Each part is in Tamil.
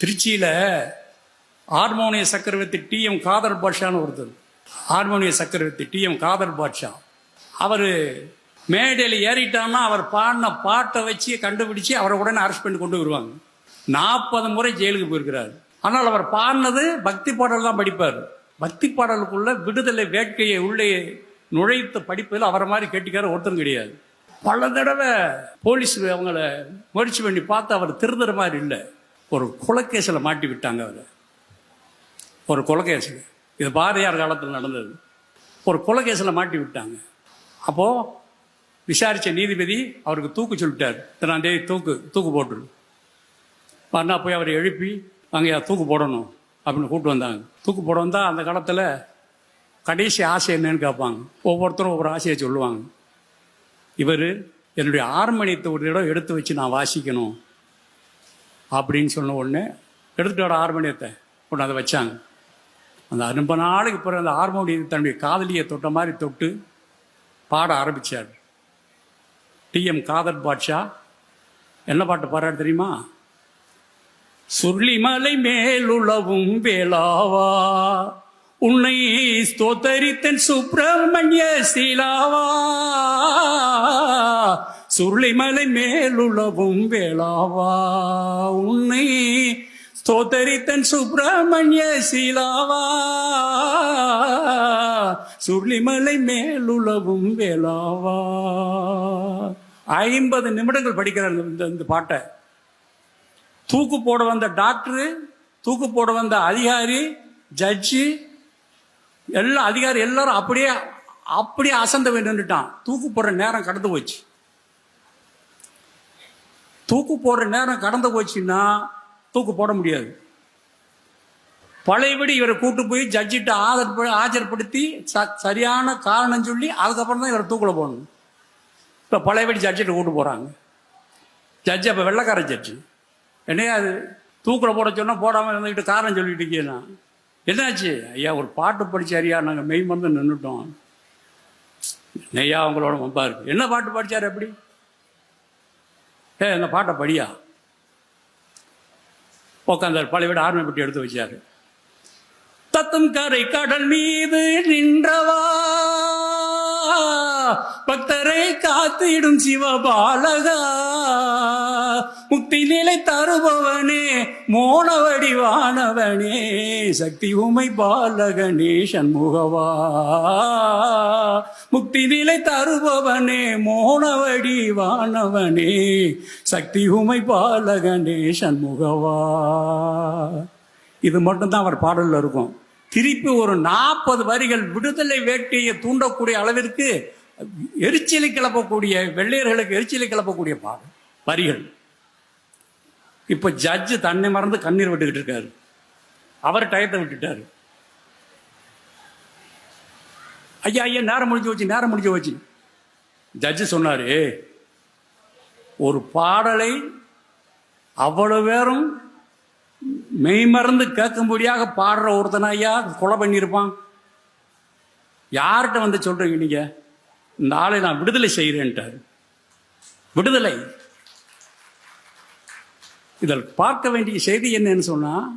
திருச்சியில் ஹார்மோனிய சக்கரவர்த்தி டி எம் காதர் பாட்ஷான்னு ஒருத்தர். ஹார்மோனிய சக்கரவர்த்தி டி எம் காதர் பாட்ஷா. அவர் மேடையில் ஏறிட்டான்னா அவர் பாடின பாட்டை வச்சு கண்டுபிடிச்சு அவரை உடனே அரெஸ்ட் பண்ணி கொண்டு வருவாங்க. நாற்பது முறை ஜெயிலுக்கு போயிருக்கிறார். ஆனால் அவர் பாடினது பக்தி பாடல் தான் படிப்பார். பக்தி பாடலுக்குள்ள விடுதலை வேட்கையை உள்ளே நுழைத்த படிப்பதில் அவரை மாதிரி கேட்டுக்கார ஒருத்தரும் கிடையாது. பல தடவை போலீஸ் அவங்கள முயற்சி பண்ணி பார்த்து அவர் திருந்துற மாதிரி இல்லை. ஒரு கொலைக்கேசில் மாட்டி விட்டாங்க அவரை. ஒரு கொலைகேசில் இது பாரதியார் காலத்தில் நடந்தது. ஒரு கொலைகேசில் மாட்டி விட்டாங்க. அப்போது விசாரித்த நீதிபதி அவருக்கு தூக்கு சொல்லிட்டார். இத்தனாம் தேதி தூக்கு தூக்கு போட்டுரு. வரணா போய் அவரை எழுப்பி அங்கேயா தூக்கு போடணும் அப்படின்னு கூப்பிட்டு வந்தாங்க. தூக்கு போட வந்தால் அந்த காலத்தில் கடைசி ஆசை என்னன்னு கேட்பாங்க. ஒவ்வொருத்தரும் ஒவ்வொரு ஆசையை சொல்லுவாங்க. இவர் என்னுடைய ஆர்மணியத்தை ஒரு இடம் எடுத்து வச்சு நான் வாசிக்கணும். அப்படின்னு சொன்ன உடனே எடுத்துகிட்டு வர ஹார்மோனியத்தை. கொண்டு அதை வச்சாங்க. அந்த ரொம்ப நாளைக்கு பிறகு அந்த ஹார்மோனியத்தை தன்னுடைய காதலியை தொட்ட மாதிரி தொட்டு பாட ஆரம்பித்தார் டிஎம் காதர் பாட்ஷா என்ன பாட்டு பாடுறாரு தெரியுமா? சுருளிமலை மேலுளவும் வேளாவா உன்னை ஸ்தோத்தரித்தன் சுப்பிரமணிய சீலாவா சுருளிமலை மேலுளவும் வேளாவா. உன்னை ஸ்தோத்தரித்தன் சுப்பிரமணிய சீலாவா. சுருளிமலை மேலுளவும் வேளாவா. ஐம்பது நிமிடங்கள் படிக்கிறார் இந்த இந்த பாட்டை. தூக்கு போட வந்த டாக்டரு தூக்கு போட வந்த அதிகாரி ஜட்ஜி எல்லா அதிகாரி எல்லாரும் அப்படியே அப்படியே அசந்த வேண்டுட்டான் தூக்கு போடுற நேரம் கடந்து போச்சு. தூக்கு போடுற நேரம் கடந்து போச்சுன்னா தூக்கு போட முடியாது. பழையபடி இவரை கூட்டு போய் ஜட்ஜிட்ட ஆதர் ஆஜர்படுத்தி ச- சரியான காரணம் சொல்லி அதுக்கப்புறம் தான் இவரை தூக்கில் போடணும். இப்போ பழையபடி ஜட்ஜிட்ட கூட்டு போகிறாங்க ஜட்ஜி அப்போ வெள்ளக்கார ஜட்ஜி. என்னையா அது தூக்கில் போட சொன்னால் போடாமல் இருந்துக்கிட்டு காரணம் சொல்லிட்டு இருக்கேனா என்னாச்சு? ஐயா ஒரு பாட்டு படிச்சாரியா நாங்கள் மெய் மறந்து நின்றுட்டோம் நெய்யா அவங்களோட வம்பா இருக்கு. என்ன பாட்டு படிச்சார் எப்படி ஏ இந்த பாட்டை படியா? உட்காந்தார் பழைய வீடு ஆர்மி பெட்டி எடுத்து வச்சாரு. தத்தும் கரை கடல் மீது நின்றவா? பக்தரை காத்திடும் சிவபாலகா. முக்தி நிலை தருபவனே மோன வடிவானவனே சக்தி உமை பாலகனே சண்முகவா. முக்தி நிலை தருபவனே மோன வடிவானவனே சக்தி உமை பாலகனே சண்முகவா. இது மட்டும்தான் அவர் பாடல்ல இருக்கும். திருப்பி ஒரு நாற்பது வரிகள் விடுதலை வேட்கையை தூண்டக்கூடிய அளவிற்கு எரிச்சலை கிளப்பக்கூடிய வெள்ளையர்களுக்கு எரிச்சலை கிளப்பக்கூடிய பாடல் வரிகள். இப்ப ஜட்ஜு தன்னை மறந்து கண்ணீர் விட்டுக்கிட்டு இருக்காரு. அவர் டயத்தை விட்டுட்டாரு. ஐயா ஐயா நேரம் முடிஞ்சு வச்சு நேரம் முடிஞ்சு வச்சு ஜட்ஜு சொன்னாரு ஒரு பாடலை அவ்வளவு பேரும் மெய்மறந்து கேட்கும்படியாக பாடுற ஒருத்தனையா கொலை பண்ணியிருப்பான். யார்கிட்ட வந்து சொல்றீங்க நீங்க? இந்த ஆளை நான் விடுதலை செய்கிறேன்ட்டார். விடுதலை. இதில் பார்க்க வேண்டிய செய்தி என்னன்னு சொன்னா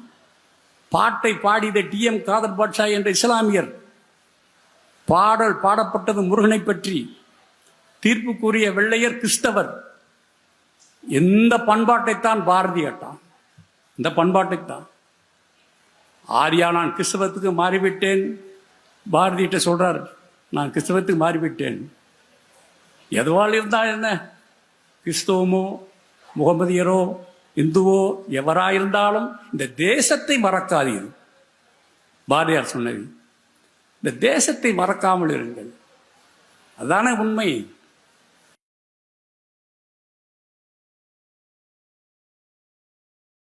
பாட்டை பாடியத டி. எம். காதர் பாட்ஷா என்ற இஸ்லாமியர். பாடல் பாடப்பட்டது முருகனை பற்றி. தீர்ப்பு கூறிய வெள்ளையர் கிறிஸ்தவர். எந்த பண்பாட்டைத்தான் பாரதி கேட்டான் இந்த பண்பாட்டுக்கு தான். ஆரியா நான் கிறிஸ்தவத்துக்கு மாறிவிட்டேன். பாரதியிட்ட சொல்கிறார் நான் கிறிஸ்தவத்துக்கு மாறிவிட்டேன். எதுவால் இருந்தால் என்ன? கிறிஸ்தவமோ முகமதியரோ இந்துவோ எவராயிருந்தாலும் இந்த தேசத்தை மறக்காதீர்கள் பாரதியார் சொன்னது இந்த தேசத்தை மறக்காமல் இருங்கள். அதானே உண்மை?